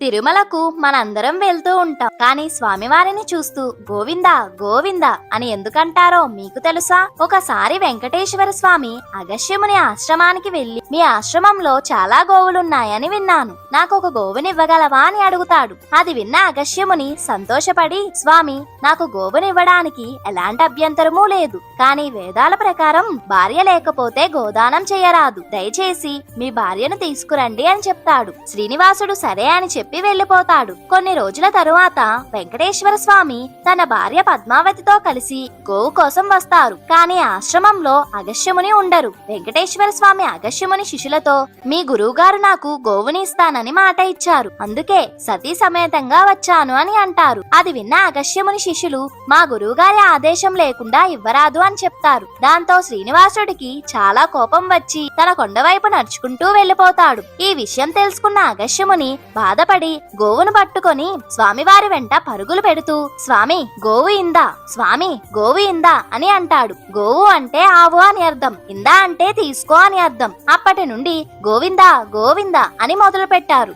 తిరుమలకు మనందరం వెళ్తూ ఉంటాం. కానీ స్వామివారిని చూస్తూ గోవిందా గోవింద అని ఎందుకంటారో మీకు తెలుసా? ఒకసారి వెంకటేశ్వర స్వామి అగస్యముని ఆశ్రమానికి వెళ్ళి మీ ఆశ్రమంలో చాలా గోవులున్నాయని విన్నాను. నాకు ఒక గోవునివ్వగలవా అని అడుగుతాడు. అది విన్న అగస్యముని సంతోషపడి స్వామి నాకు గోవునివ్వడానికి ఎలాంటి అభ్యంతరమూ లేదు. కానీ వేదాల ప్రకారం భార్య లేకపోతే గోదానం చేయరాదు. దయచేసి మీ భార్యను తీసుకురండి అని చెప్తాడు. శ్రీనివాసుడు సరే అని చెప్పి వెళ్ళిపోతాడు కొన్ని రోజుల తరువాత వెంకటేశ్వర స్వామి తన భార్య పద్మావతితో కలిసి గోవు కోసం వస్తారు. కానీ ఆశ్రమంలో అగస్యముని ఉండరు. వెంకటేశ్వర స్వామి అగస్యముని శిష్యులతో మీ గురువుగారు నాకు గోవుని ఇస్తానని మాట ఇచ్చారు. అందుకే సతీ సమేతంగా వచ్చాను అని అంటారు. అది విన్న అగస్యముని శిష్యులు మా గురువుగారి ఆదేశం లేకుండా ఇవ్వరాదు అని చెప్తారు. దాంతో శ్రీనివాసుడికి చాలా కోపం వచ్చి తన కొండవైపు నడుచుకుంటూ వెళ్ళిపోతాడు ఈ విషయం తెలుసుకున్న అగస్యముని బాధపడి గోవును పట్టుకొని స్వామివారి వెంట పరుగులు పెడుతూ స్వామి గోవు ఇందా? స్వామి గోవు ఇందా? అని అంటాడు. గోవు అంటే ఆవు అని అర్థం. ఇందా అంటే తీసుకో అని అర్థం. అప్పటి నుండి గోవిందా గోవిందా అని మొదలు పెట్టారు